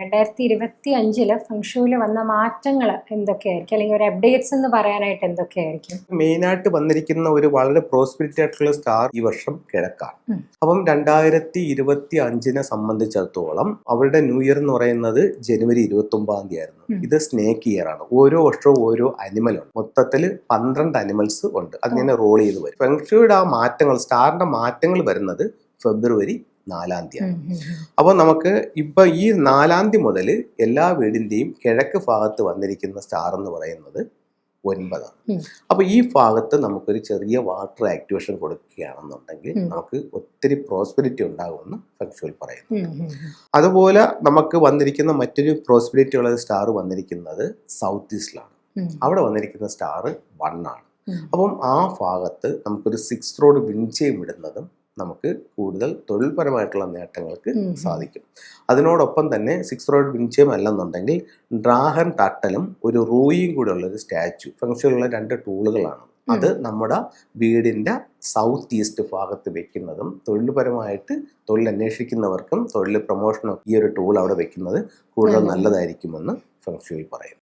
രണ്ടായിരത്തി ഇരുപത്തി അഞ്ചിൽ ഫംഗ്ഷൂൽ വന്ന മാറ്റങ്ങൾ എന്തൊക്കെയായിരിക്കും? അല്ലെങ്കിൽ ഒരു അപ്ഡേറ്റ്സ് എന്ന് പറയാനായിട്ട് എന്തൊക്കെയായിരിക്കും? മെയിനായിട്ട് വന്നിരിക്കുന്ന ഒരു വളരെ പ്രോസ്പിരിറ്റി ആയിട്ടുള്ള സ്റ്റാർ ഈ വർഷം കിഴക്കാണ്. അപ്പം രണ്ടായിരത്തി ഇരുപത്തി അഞ്ചിനെ സംബന്ധിച്ചിടത്തോളം അവരുടെ ന്യൂ ഇയർ എന്ന് പറയുന്നത് ജനുവരി ഇരുപത്തി ഒമ്പതാം തീയതി ആയിരുന്നു ഇത് സ്നേക്ക് ഇയർ ആണ്. ഓരോ വർഷവും ഓരോ അനിമൽ ഉണ്ട്. മൊത്തത്തിൽ പന്ത്രണ്ട് അനിമൽസ് ഉണ്ട്. അതിങ്ങനെ റോൾ ചെയ്ത് വരും. ഫെങ്ഷൂയുടെ ആ മാറ്റങ്ങൾ സ്റ്റാറിന്റെ മാറ്റങ്ങൾ വരുന്നത് ഫെബ്രുവരി നാലാം തീയതി ഉം, ഉം, ഉം. അപ്പോൾ നമുക്ക് ഇപ്പം ഈ നാലാം തീയതി മുതൽ എല്ലാ വീടിന്റെയും കിഴക്ക് ഭാഗത്ത് വന്നിരിക്കുന്ന സ്റ്റാർ എന്ന് പറയുന്നത് ഒൻപതാണ്. അപ്പോൾ ഈ ഭാഗത്ത് നമുക്കൊരു ചെറിയ വാട്ടർ ആക്ടിവേഷൻ കൊടുക്കുകയാണെന്നുണ്ടെങ്കിൽ നമുക്ക് ഒത്തിരി പ്രോസ്പെരിറ്റി ഉണ്ടാകുമെന്ന് ഫെങ്ഷുവൽ പറയുന്നു. അതുപോലെ നമുക്ക് വന്നിരിക്കുന്ന മറ്റൊരു പ്രോസ്പെരിറ്റി ഉള്ള സ്റ്റാർ വന്നിരിക്കുന്നത് സൗത്ത് ഈസ്റ്റിലാണ് അവിടെ വന്നിരിക്കുന്ന സ്റ്റാർ ഉം. അപ്പം ആ ഭാഗത്ത് നമുക്കൊരു സിക്സ് റോഡ് വിൻചയും ഇടുന്നതും നമുക്ക് കൂടുതൽ തൊഴിൽപരമായിട്ടുള്ള നേട്ടങ്ങൾക്ക് സാധിക്കും. അതിനോടൊപ്പം തന്നെ സിക്സ് റോഡ് വിൻചയം അല്ലെന്നുണ്ടെങ്കിൽ ഡ്രാഹൻ തട്ടലും ഒരു റൂയും കൂടെ ഉള്ള ഒരു സ്റ്റാച്ചു ഫംഗ്ഷനുള്ള രണ്ട് ടൂളുകളാണ്. അത് നമ്മുടെ വീടിന്റെ സൗത്ത് ഈസ്റ്റ് ഭാഗത്ത് വെക്കുന്നതും തൊഴിൽപരമായിട്ട് തൊഴിൽ അന്വേഷിക്കുന്നവർക്കും തൊഴിൽ പ്രൊമോഷനും ഈ ഒരു ടൂൾ അവിടെ വെക്കുന്നത് കൂടുതൽ നല്ലതായിരിക്കുമെന്ന് ഫംഗ്ഷനിൽ പറയും